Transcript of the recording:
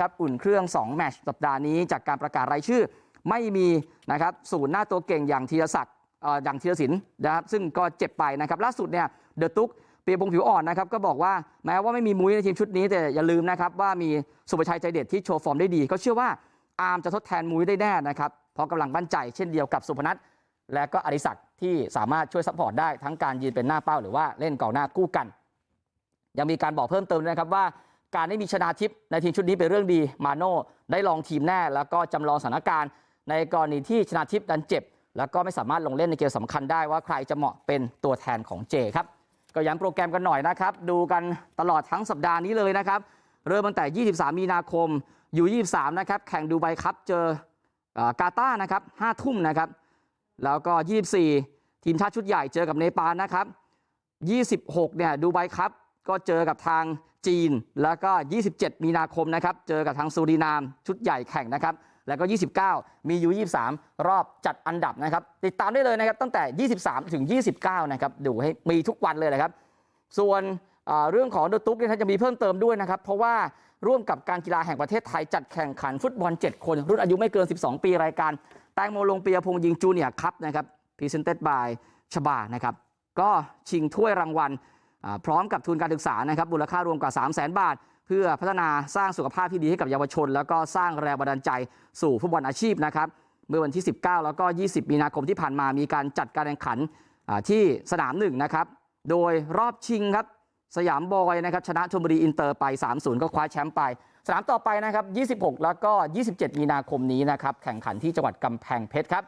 ครับอุ่นเครื่อง2แมชสัปดาห์นี้จากการประกาศรายชื่อไม่มีนะครับศูนย์หน้าตัวเก่งอย่างธีรศักดิ์อย่างธีรศิลป์นะครับซึ่งก็เจ็บไปนะครับล่าสุดเนี่ยเดอะตุ๊กเปียพงผิวอ่อนนะครับก็บอกว่าแม้ว่าไม่มีมุ้ยในทีมชุดนี้แต่อย่าลืมนะครับว่ามีสุภชัยใจเด็ดที่โชว์ฟอร์มได้ดีก็เชื่อว่าอาร์มจะทดแทนมุ้ยได้แน่นะครับเพราะกำลังมั่นใจเช่นเดียวกับสุพนัทและก็อริศักดิ์ที่สามารถช่วยซัพพอร์ตได้ทั้งการยืนเป็นหน้าเป้าหรือว่าเล่นกองหน้ากู้กัน ยังมีการบอกเพิ่มเติมนะครับว่า การได้มีชนาทิพย์ในทีมชุดนี้เป็นเรื่องดีมาโน่ได้ลองทีมแน่แล้วก็จำลองสถานการณ์ในกรณีที่ชนาทิพย์ดันเจ็บแล้วก็ไม่สามารถลงเล่นในเกมสำคัญได้ว่าใครจะเหมาะเป็นตัวแทนของเจครับก็ย้ำโปรแกรมกันหน่อยนะครับดูกันตลอดทั้งสัปดาห์นี้เลยนะครับเริ่มตั้งแต่ 23 มีนาคมอยู่ 23 นะครับแข่งดูไบครับเจอเอ่อกาตาร์นะครับ5ทุ่มนะครับแล้วก็ 24 ทีมชาติชุดใหญ่เจอกับเนปาลนะครับ 26 เนี่ยดูไบครับก็เจอกับทาง จีนแล้วก็27มีนาคมนะครับเจอกับทางซูรินามชุดใหญ่แข่งนะครับแล้วก็29มียู23รอบจัดอันดับนะครับติดตามได้เลยนะครับตั้งแต่ 23 ถึง 29 นะครับดูให้มีทุกวันเลยนะครับ ส่วนเรื่องของเดอะตุ๊กเนี่ยจะมีเพิ่มเติมด้วยนะครับ เพราะว่าร่วมกับการกีฬาแห่งประเทศไทยจัดแข่งขันฟุตบอล 7 คน รุ่นอายุไม่เกิน 12 ปีรายการ แตงโมลงเปียพงษ์ยิงจูเนียร์ครับนะครับพรีเซนเต็ดบายชบานะครับก็ชิงถ้วยรางวัล พร้อมกับทุนการศึกษานะครับมูลค่ารวมกว่า3 0 0 0 0 0 บาท เพื่อพัฒนาสร้างสุขภาพที่ดีให้กับเยาวชน แล้วก็สร้างแรงบันดาลใจสู่ฟุตบอลอาชีพนะครับเมื่อวันที่ 19 แล้วก็ 20 มีนาคมที่ผ่านมามีการจัดการแข่งขันที่สนามหนึ่งนะครับโดยรอบชิงครับสยามบอยนะครับชนะชลบุรีอินเตอร์ไป 3-0 ก็คว้าแชมป์ไป สนามต่อไปนะครับ 26 แล้วก็ 27 มีนาคมนี้นะครับแข่งขันที่จังหวัดกำแพงเพชรครับ